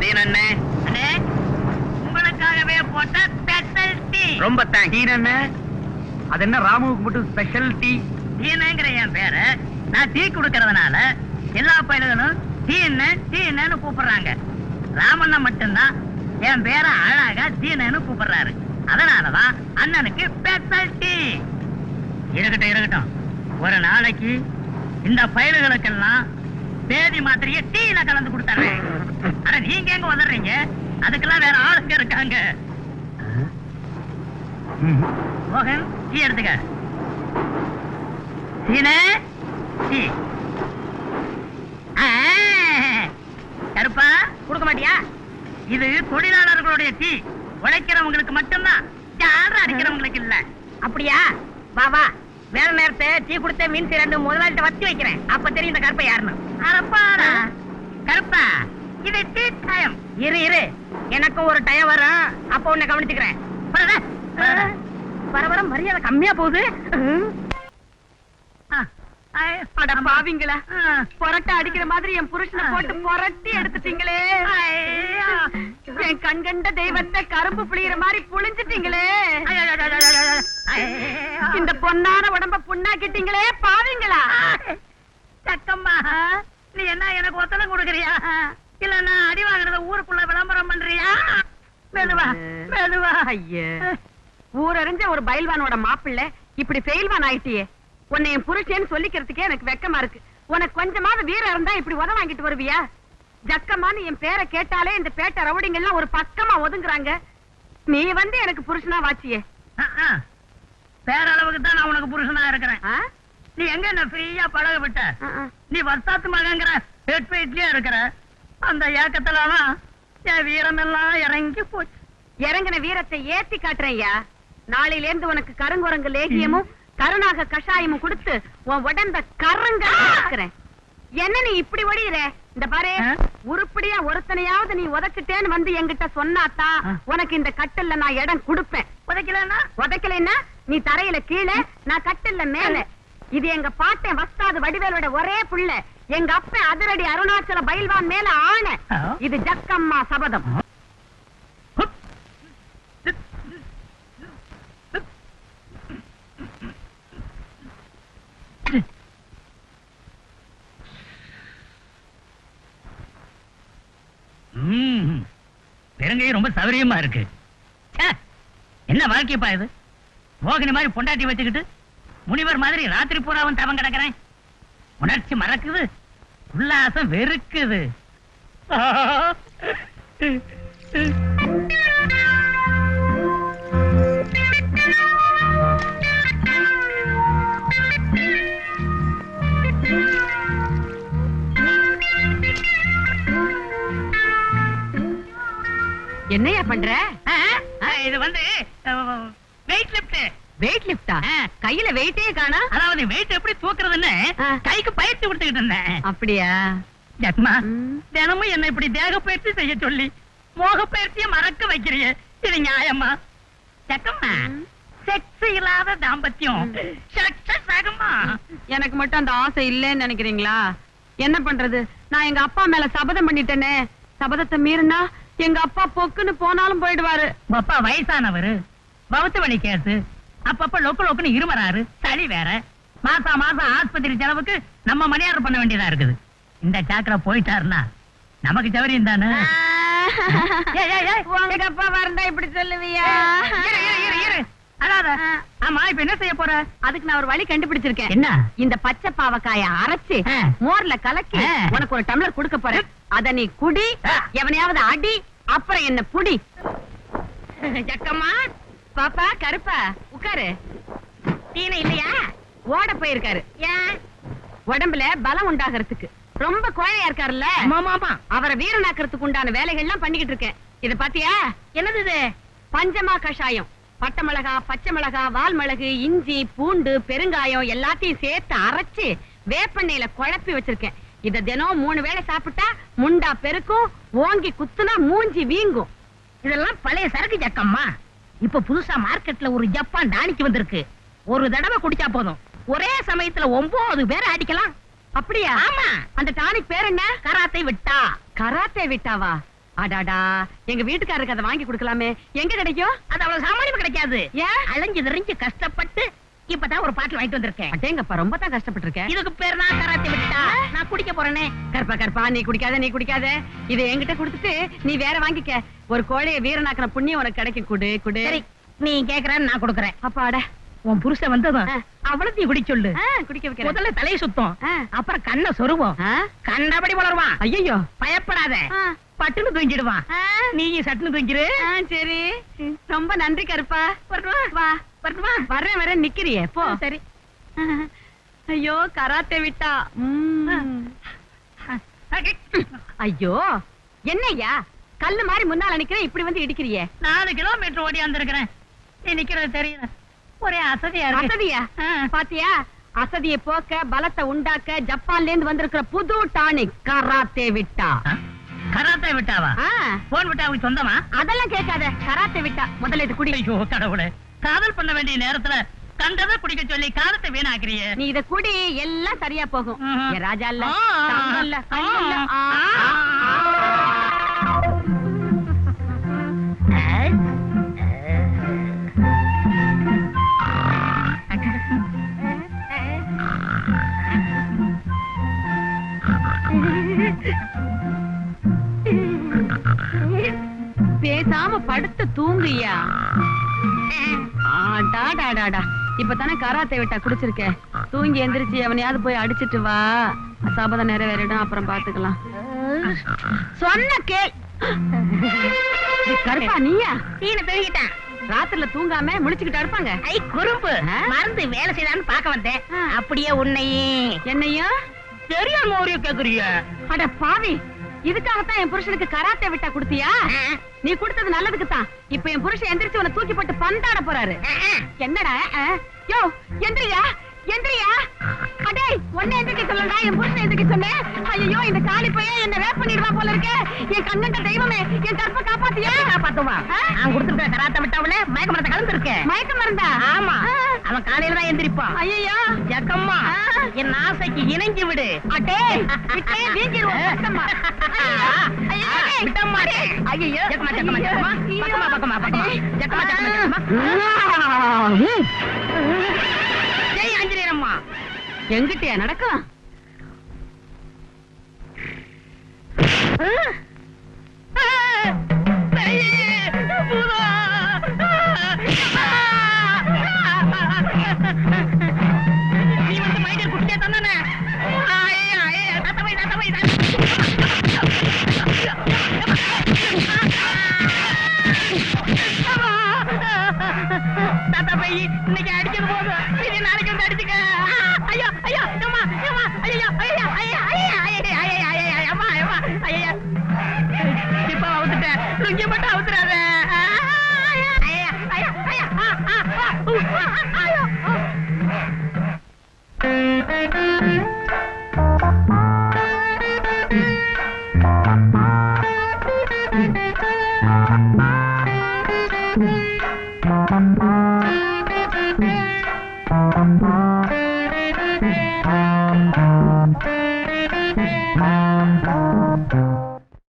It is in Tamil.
டீன் அண்ணே அண்ணே உங்களுக்காகவே போட்ட ஸ்பெஷல் டீ ரொம்ப தேங்க்ஸ் அது என்ன ராமுவுக்கு மட்டும் ஸ்பெஷல் டீ டீனுங்கிற என் பேரு நான் டீ கொடுக்கறதுனால எல்லா பையன்களும் டீ என்ன டீ என்னன்னு கூப்பிடுறாங்க. மட்டும்தான் என் பேரை அழகா டீனன்னு கூப்பிடுறாரு. அதனாலதான் அண்ணனுக்கு ஸ்பெஷல் டீ இருக்கட்டும் இருக்கட்டும். ஒரு நாளைக்கு இந்த பயல்களுக்கெல்லாம் பேதி மாத்திரைய டீல கலந்து கொடுத்துறேன் ஆனா நீங்க எங்க வந்துடுறீங்க? அதுக்கெல்லாம் வேற ஆளுங்க இருக்காங்க. மோகன் டீ எடுத்துக்க. சீனே டீ. ஆ, கருப்பா கொடுக்க மாட்டியா? இது தொழிலாளர்களுடைய டீ. உழைக்கிறவங்களுக்கு மட்டும்தான். யாரும் அடிக்கிறவங்களுக்கு இல்ல. அப்படியா? வா வா. வேற நேரத்தை டீ கொடுத்த மீன் சிறந்து முதலாளிட்ட வத்தி வைக்கிறேன். அப்ப தெரியும் இந்த கருப்பை யாருன்னு. அரப்பாடா கருப்பா. இது டீ டைம் இரு இரு. எனக்கும் ஒரு டைம் வரும். அப்ப உன்னை கவனிச்சுக்கிறேன். வர, வர. மரியாதை கம்மியா போகுது. அட பாவிங்களா. புரட்ட அடிக்கிற மாதிரி என் புருஷனை போட்டு புரட்டி எடுத்துட்டீங்களே. என் கண்கண்ட தெய்வத்தை கரும்பு புளியற மாதிரி புளிஞ்சிட்டீங்களே இந்த பொன்னான உடம்ப புண்ணாக்கிட்டீங்களே பாவிங்களா. சக்கம்மா. நீ என்ன எனக்கு ஒத்தனம் கொடுக்கறியா? இல்ல நான் அடி வாங்குறத ஊருக்குள்ள விளம்பரம் பண்றியா? மெதுவா மெதுவா. ஐயே. ஊரறிஞ்ச ஒரு பயில்வானோட மாப்பிள்ளை இப்படி ஃபெயில்வான் ஆயிட்டியே. உன்னை என் புருஷன்னு சொல்லிக்கிறதுக்கே எனக்கு வெக்கமா இருக்கு. உனக்கு கொஞ்சமாவது வீரம் இருந்தா இப்படி உத வாங்கிட்டு வருவியா? ஜக்கம்மான்னு என் பேரை கேட்டாலே இந்த பேட்ட ரவுடிங்க எல்லாம் ஒரு பக்கமா ஒதுங்குறாங்க. நீ வந்து எனக்கு புருஷனா வாச்சியே. பேரளவுக்கு தான் நான் உனக்கு புருஷனா இருக்கிறேன்? நீ எங்க என்ன ஃப்ரீயா பழக விட்ட. நீ வர்த்தாத்து மகங்கிற பெட் வெயிட்லயே இருக்கிற. அந்த ஏக்கத்துலதான் என் வீரம் எல்லாம் இறங்கி போச்சு. இறங்கின வீரத்தை ஏத்தி காட்டுறேன்யா. நாளையில இருந்து உனக்கு கருங்குரங்கு லேகியமும் கருணாக கஷாயமும் கொடுத்து உன் உடம்ப கருங்க. என்ன நீ இப்படி ஒடியிற? இந்த பாரு? உருப்படியா ஒருத்தனையாவது நீ உதக்கிட்டேன்னு வந்து என்கிட்ட சொன்னாதான். உனக்கு இந்த கட்டில்ல நான் இடம் கொடுப்பேன். உதைக்கலன்னா உதைக்கலைன்னா நீ தரையில கீழே நான் கட்டில்ல மேல. இது எங்க பாட்டன் வஸ்தாது வடிவேலோட ஒரே புள்ள. எங்க அப்ப அதிரடி அருணாச்சல பயில்வான் மேல ஆணை ஆ. இது ஜக்கம்மா சபதம். பெருங்கை ரொம்ப சௌரியமா இருக்கு. என்ன வாழ்க்கைப்பா இது? மோகினி மாதிரி பொண்டாட்டி வச்சுக்கிட்டு முனிவர் மாதிரி ராத்திரி பூராவும் தவம் கிடக்குறேன். உணர்ச்சி மறக்குது. உல்லாசம் வெறுக்குது. என்னையா பண்ற? இது வந்து வெயிட் லிப்ட் வெயிட் லிப்டா கையில வெயிட்டே காணா? அதாவது வெயிட் எப்படி தூக்குறதுன்னு. கைக்கு பயிற்சி கொடுத்துக்கிட்டு இருந்தேன். அப்படியா? ஜத்மா ம். தினமும் என்ன இப்படி தேக பயிற்சி செய்ய சொல்லி மோக பயிற்சியை மறக்க வைக்கிறிய. இது நியாயமா? ஜக்கம்மா. செக்ஸ் இல்லாத தாம்பத்தியம். சக்சஸ் ஆகுமா? எனக்கு மட்டும் அந்த ஆசை இல்லைன்னு நினைக்கிறீங்களா? என்ன பண்றது? நான் எங்க அப்பா மேல சபதம் பண்ணிட்டேனே. சபதத்தை மீறினா எங்க அப்பா பொக்குன்னு போனாலும் போயிடுவாரு. அப்பா வயசானவரு. பௌத்த வழி கேசு அப்பப்ப லொக்கு லொக்குன்னு இருமறாரு சளி வேற. மாசா மாசம் ஆஸ்பத்திரி செலவுக்கு நம்ம மணியாரம் பண்ண வேண்டியதா இருக்குது. இந்த சாக்கரை போயிட்டாருன்னா நமக்கு சௌரியம் தானே. உங்க அப்பா வரந்தா இப்படி சொல்லுவியா. ஆமா இப்ப என்ன செய்ய போற? அதுக்கு நான் ஒரு வழி கண்டுபிடிச்சிருக்கேன். என்ன? இந்த பச்சை பாவக்காய அரைச்சு. மோர்ல கலக்கி. உனக்கு ஒரு டம்ளர் கொடுக்க போறேன். அத நீ குடி. எவனையாவது அடி அப்புறம் என்ன புடி. ஜக்கம்மா பாப்பா கருப்பா உட்காரு. தீனை இல்லையா? ஓட போயிருக்காரு. ஏன்? உடம்புல பலம் உண்டாகிறதுக்கு. ரொம்ப கோழையா இருக்காருல்ல? ஆமா அவரை வீரனாக்குறதுக்கு உண்டான வேலைகள்லாம் பண்ணிக்கிட்டு இருக்கேன். இத பாத்தியா? என்னது இது? பஞ்சமா கஷாயம். பட்டை மிளகா பச்சை மிளகா வால் மிளகு இஞ்சி பூண்டு பெருங்காயம் எல்லாத்தையும் சேர்த்து அரைச்சு வேப்பெண்ணெயில குழப்பி வச்சிருக்கேன். இத தினம் மூணு வேளை சாப்பிட்டா முண்டா பெருக்கும் ஓங்கி குத்துனா மூஞ்சி வீங்கும். இதெல்லாம் பழைய சரக்கு ஜக்கம்மா. இப்ப புதுசா மார்க்கெட்ல ஒரு ஜப்பான் டானிக்கு வந்திருக்கு. ஒரு தடவை குடிச்சா போதும். ஒரே சமயத்துல ஒன்பது பேரை அடிக்கலாம். அப்படியா? ஆமா. அந்த டானிக் பேர் என்ன? கராத்தை விட்டா. கராத்தே விட்டாவா? அடாடா. எங்க வீட்டுக்காரருக்கு அதை வாங்கி கொடுக்கலாமே. எங்க கிடைக்கும்? அது அவ்வளவு சாமானியம் கிடைக்காது. ஏன்? அலைஞ்சு தெரிஞ்சு கஷ்டப்பட்டு இப்பதான் ஒரு பாட்டில் வாங்கிட்டு வந்திருக்கேன். அடேங்கப்பா ரொம்ப தான் கஷ்டப்பட்டிருக்கேன். இதுக்கு பேர் நான் கராத்தி குடிக்க போறேனே. கற்பா கற்பா நீ குடிக்காத நீ குடிக்காத. இதை என்கிட்ட கொடுத்துட்டு நீ வேற வாங்கிக்க. ஒரு கோழைய வீரனாக்கின புண்ணியம் உனக்கு கிடைக்கும் குடு குடு. சரி நீ கேக்குறேன்னு நான் கொடுக்கறேன். அப்பாட உன் புருஷன் வந்ததும் ஆ. அவ்வளத்தையும் குடி சொல்லு. குடிக்க வைக்கிறேன். முதல்ல தலையை சுத்தம். அப்புறம் கண்ணை சொருவோம். ஆ? கண்டபடி வளருவான் ஐயையோ. பயப்படாத. பட்டுன்னு தூங்கிடுவான் ஆ, நீ சட்டுன்னு தூங்கிரு. சரி. ரொம்ப நன்றி கருப்பா. வரட்டுமா? வா. வரட்டுமா? வரேன் வரேன். நிக்கிறியே. போ. சரி. ஐயோ கராத்தே விட்டா. ம். ஐயோ என்னய்யா? கல்லு மாதிரி முன்னால நிக்கிற இப்படி வந்து இடிக்கிறியே? நாலு கிலோமீட்டர் ஓடியாந்து இருக்கிறேன் நீ நிக்கிறது தெரியல. ஒரே அசதியா அசதியா. பாத்தியா? அசதிய போக்க பலத்தை உண்டாக்க ஜப்பான்ல இருந்து வந்திருக்கிற புது டானிக் கராத்தே விட்டா? கராத்தே விட்டாவா? போன் விட்டா அவளுக்கு சொந்தமா? அதெல்லாம் கேட்காத. கராத்தே விட்டா. முதல்ல இது குடி. ஐயோ கடவுளே. காதல் பண்ண வேண்டிய நேரத்துல கண்டதை குடிக்க சொல்லி காலத்தை வீணாக்குறியே. நீ இத குடி எல்லாம் சரியா போகும். ராஜா இல்ல இல்ல, பேசாம படுத்து தூங்குயா ஆடாடாடாடா இப்பதானே கராத்தே விட்டா குடிச்சிருக்க? தூங்கி எந்திரிச்சு அவனையாவது போய் அடிச்சிட்டு வா. சபதம் நிறைவேறிடும் அப்புறம் பாத்துக்கலாம். சொன்ன கே கருப்பா நீயா? தீன தூங்கிட்டான் ராத்திரில தூங்காம முழிச்சுக்கிட்டு இருப்பாங்க ஐ குறும்பு? மருந்து வேலை செய்யலான்னு பார்க்க வந்தேன். அப்படியே உன்னையே. என்னையா? தெரியாம ஒரு கேக்குறிய அட பாவி. இதுக்காகத்தான் என் புருஷனுக்கு கராத்தே விட்டா கொடுத்தியா? நீ கொடுத்தது நல்லதுக்கு தான் இப்ப என் புருஷன் எந்திரிச்சு உன்னை தூக்கி போட்டு பந்தாட போறாரு. என்னடா? யோ எந்திரியா? எந்திரியா? அடே உன்னை எந்திரிக்க சொல்லடா என் புருஷன் எந்திரிக்க சொன்னேன் ஐயோ இந்த காளி பையன் என்ன ரேப் பண்ணிடுவா போல இருக்கே. என் கண்ணங்க தெய்வமே என் கற்ப காப்பாத்தியா? காப்பாத்துவா? நான் கொடுத்துருக்க கராத்த விட்டவள மயக்க மரத்தை கலந்து இருக்கேன் மயக்க மருந்தா? ஆமா. அவன் காலையில தான் எந்திரிப்பான் ஐயோ ஜக்கம்மா. என் ஆசைக்கு இணங்கி விடு. அடே விட்டே ஐயோ ஐயோ விட்டம்மா ஐயோ ஜக்கமா ஜக்கமா ஜக்கமா பக்கமா பக்கமா பக்கமா ஜக்கமா ஜக்கமா ஜக்கமா ஜெய் ஆஞ்சநேயரம்மா எங்கிட்டயா நடக்கும் நீ அவுத்துறாரு லுங்கி மட்டும் அவுத்துறாரு